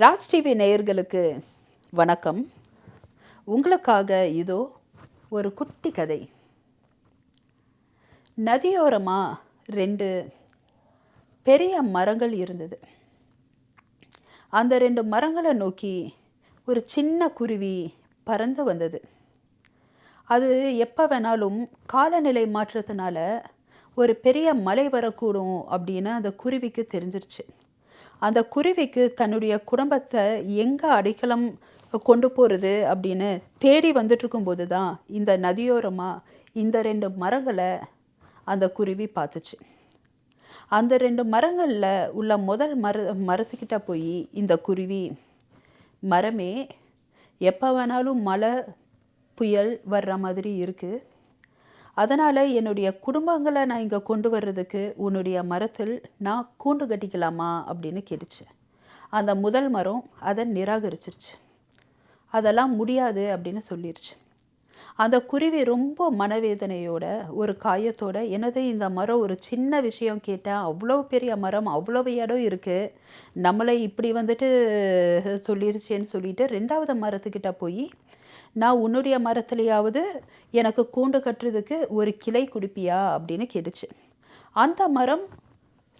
Raj TV நேயர்களுக்கு வணக்கம். உங்களுக்காக இதோ ஒரு குட்டி கதை. நதியோரமாக ரெண்டு பெரிய மரங்கள் இருந்தது. அந்த ரெண்டு மரங்களை நோக்கி ஒரு சின்ன குருவி பறந்து வந்தது. அது எப்போ வேணாலும் காலநிலை மாற்றத்தினால ஒரு பெரிய மழை வரக்கூடும் அப்படின்னு அந்த குருவிக்கு தெரிஞ்சிருச்சு. அந்த குருவிக்கு தன்னுடைய குடும்பத்தை எங்கே அடைக்கலம் கொண்டு போகிறது அப்படின்னு தேடி வந்துட்டுருக்கும்போது தான் இந்த நதியோரமாக இந்த ரெண்டு மரங்களை அந்த குருவி பார்த்துச்சு. அந்த ரெண்டு மரங்களில் உள்ள முதல் மர மரத்துக்கிட்ட போய் இந்த குருவி மரமே எப்போ வேணாலும் மழை புயல் வர்ற மாதிரி இருக்குது அதனால் என்னுடைய குடும்பங்களை நான் இங்கே கொண்டு வர்றதுக்கு உன்னுடைய மரத்தில் நான் கூண்டு கட்டிக்கலாமா அப்படின்னு கேட்டுச்சு. அந்த முதல் மரம் அதை நிராகரிச்சிருச்சு. அதெல்லாம் முடியாது அப்படின்னு சொல்லிருச்சு. அந்த குருவி ரொம்ப மனவேதனையோட ஒரு காயத்தோட எனது இந்த மரம் ஒரு சின்ன விஷயம் கேட்டேன் அவ்வளோ பெரிய மரம் அவ்வளோ இடம் இருக்குது நம்மளை இப்படி வந்துட்டு சொல்லிருச்சேன்னு சொல்லிட்டு ரெண்டாவது மரத்துக்கிட்ட போய் நான் உன்னுடைய மரத்துலையாவது எனக்கு கூண்டு கட்டுறதுக்கு ஒரு கிளை குடிப்பியா? அப்படின்னு கேட்டுச்சு. அந்த மரம்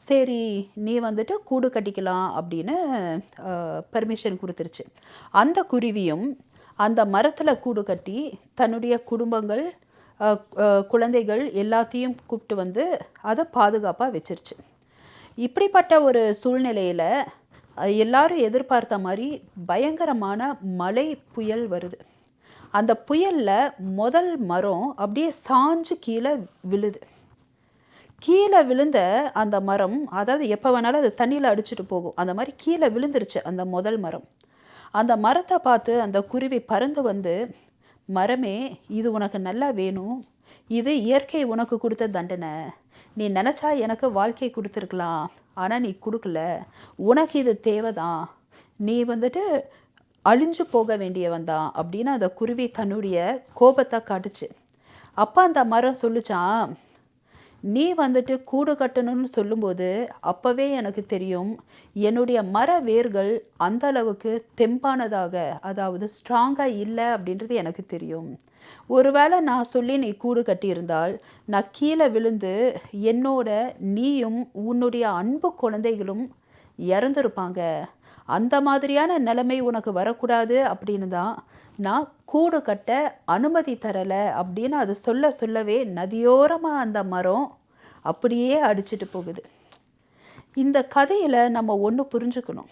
சரி நீ வந்துட்டு கூடு கட்டிக்கலாம் அப்படின்னு பர்மிஷன் கொடுத்துருச்சு. அந்த குருவியும் அந்த மரத்தில் கூடு கட்டி தன்னுடைய குடும்பங்கள் குழந்தைகள் எல்லாத்தையும் கூப்பிட்டு வந்து அதை பாதுகாப்பாக வச்சிருச்சு. இப்படிப்பட்ட ஒரு சூழ்நிலையில் எல்லாரும் எதிர்பார்த்த மாதிரி பயங்கரமான மழை புயல் வருது. அந்த புயலில் முதல் மரம் அப்படியே சாஞ்சு கீழே விழுது. கீழே விழுந்த அந்த மரம் அதாவது எப்போ வேணாலும் அது தண்ணியில் அடிச்சுட்டு போகும். அந்த மாதிரி கீழே விழுந்துருச்சு அந்த முதல் மரம். அந்த மரத்தை பார்த்து அந்த குருவி பறந்து வந்து மரமே இது உனக்கு நல்லா வேணும். இது இயற்கை உனக்கு கொடுத்த தண்டனை. நீ நினச்சா எனக்கு வாழ்க்கை கொடுத்துருக்கலாம். ஆனால் நீ கொடுக்கல. உனக்கு இது தேவைதான். நீ வந்துட்டு அழிஞ்சு போக வேண்டியவன் தான் அப்படின்னு அந்த குருவி தன்னுடைய கோபத்தை காட்டுச்சு. அப்போ அந்த மரம் சொல்லுச்சான் நீ வந்துட்டு கூடு கட்டணும்னு சொல்லும்போது அப்போவே எனக்கு தெரியும் என்னுடைய மர வேர்கள் அந்த அளவுக்கு தெம்பானதாக அதாவது ஸ்ட்ராங்காக இல்லை அப்படின்றது எனக்கு தெரியும். ஒருவேளை நான் சொல்லி நீ கூடு கட்டியிருந்தால் நான் கீழே விழுந்து என்னோட நீயும் உன்னுடைய அன்பு குழந்தைகளும் இறந்துருப்பாங்க. அந்த மாதிரியான நிலைமை உனக்கு வரக்கூடாது அப்படின்னு தான் நான் கூடு கட்ட அனுமதி தரலை அப்படின்னு அது சொல்ல சொல்லவே நதியோரமாக அந்த மரம் அப்படியே அடிச்சிட்டு போகுது. இந்த கதையில் நம்ம ஒன்று புரிஞ்சுக்கணும்.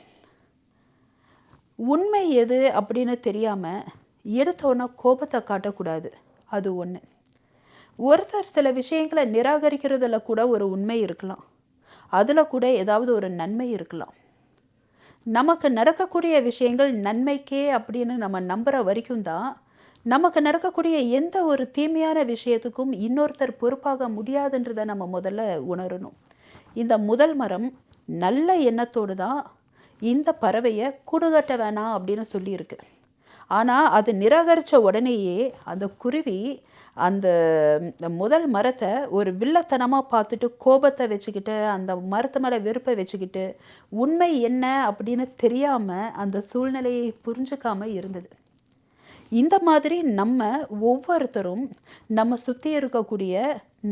உண்மை எது அப்படின்னு தெரியாமல் எடுத்தோன்னே கோபத்தை காட்டக்கூடாது. அது ஒன்று ஒருத்தர் சில விஷயங்களை நிராகரிக்கிறதுல கூட ஒரு உண்மை இருக்கலாம். அதில் கூட ஏதாவது ஒரு நன்மை இருக்கலாம். நமக்கு நடக்கக்கூடிய விஷயங்கள் நன்மைக்கே அப்படின்னு நம்ம நம்புகிற வரைக்கும் தான் நமக்கு நடக்கக்கூடிய எந்த ஒரு தீமையான விஷயத்துக்கும் இன்னொருத்தர் பொறுப்பாக முடியாதுன்றதை நம்ம முதல்ல உணரணும். இந்த முதல் மரம் நல்ல எண்ணத்தோடு தான் இந்த பறவையை குடுகட்ட வேணாம் அப்படின்னு சொல்லியிருக்கு. ஆனால் அது நிராகரித்த உடனேயே அந்த குருவி அந்த முதல் மரத்தை ஒரு வில்லத்தனமாக பார்த்துட்டு கோபத்தை வச்சுக்கிட்டு அந்த மரத்து மேலே வெறுப்பை வச்சுக்கிட்டு உண்மை என்ன அப்படின்னு தெரியாமல் அந்த சூழ்நிலையை புரிஞ்சுக்காமல் இருந்தது. இந்த மாதிரி நம்ம ஒவ்வொருத்தரும் நம்ம சுற்றி இருக்கக்கூடிய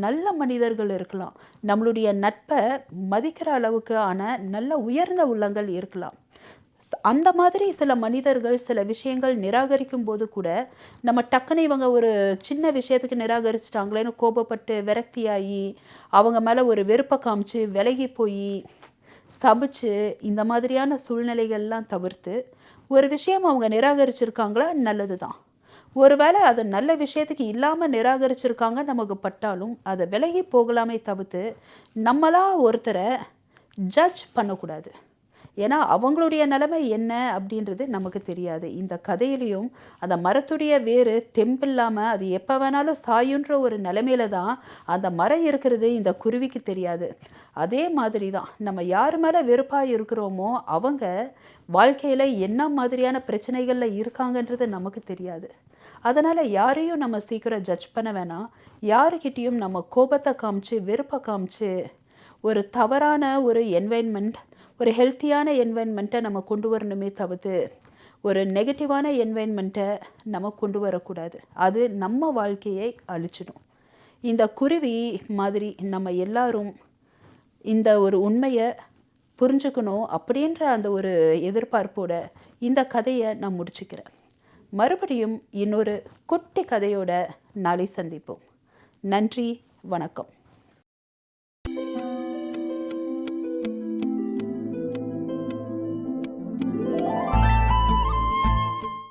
நல்ல மனிதர்கள் இருக்கலாம். நம்மளுடைய நட்பை மதிக்கிற அளவுக்கு ஆன நல்ல உயர்ந்த உள்ளங்கள் இருக்கலாம். அந்த மாதிரி சில மனிதர்கள் சில விஷயங்கள் நிராகரிக்கும் போது கூட நம்ம டக்குன்னு இவங்க ஒரு சின்ன விஷயத்துக்கு நிராகரிச்சிட்டாங்களேன்னு கோபப்பட்டு விரக்தியாகி அவங்க மேலே ஒரு வெறுப்பை காமிச்சு விலகி போய் சபிச்சு இந்த மாதிரியான சூழ்நிலைகள்லாம் தவிர்த்து ஒரு விஷயம் அவங்க நிராகரிச்சிருக்காங்களா? நல்லது தான் ஒருவேளை அது நல்ல விஷயத்துக்கு இல்லாமல் நிராகரிச்சிருக்காங்க நமக்கு பட்டாலும் அதை விலகி போகலாமே தவிர்த்து நம்மளாக ஒருத்தரை ஜட்ஜ் பண்ணக்கூடாது. ஏன்னா அவங்களுடைய நிலைமை என்ன அப்படின்றது நமக்கு தெரியாது. இந்த கதையிலையும் அந்த மரத்துடைய வேறு தெம்பில்லாமல் அது எப்போ வேணாலும் சாயுன்ற ஒரு நிலைமையில தான் அந்த மரம் இருக்கிறது இந்த குருவிக்கு தெரியாது. அதே மாதிரி தான் நம்ம யார் மேலே வெறுப்பாக இருக்கிறோமோ அவங்க வாழ்க்கையில் என்ன மாதிரியான பிரச்சனைகளில் இருக்காங்கன்றது நமக்கு தெரியாது. அதனால் யாரையும் நம்ம சீக்கிரம் ஜட்ஜ் பண்ண வேணாம். யாருக்கிட்டேயும் நம்ம கோபத்தை காமிச்சு வெறுப்பை காமிச்சு ஒரு தவறான ஒரு என்வைன்மெண்ட் ஒரு ஹெல்த்தியான என்வைன்மெண்ட்டை நம்ம கொண்டு வரணுமே தவிர்த்து ஒரு நெகட்டிவான என்வைன்மெண்ட்டை நம்ம கொண்டு வரக்கூடாது. அது நம்ம வாழ்க்கையை அழிச்சிடும். இந்த குருவி மாதிரி நம்ம எல்லாரும் இந்த ஒரு உண்மையை புரிஞ்சுக்கணும் அப்படின்ற அந்த ஒரு எதிர்பார்ப்போட இந்த கதையை நான் முடிச்சுக்கிறேன். மறுபடியும் இன்னொரு குட்டி கதையோட நாளை சந்திப்போம். நன்றி வணக்கம்.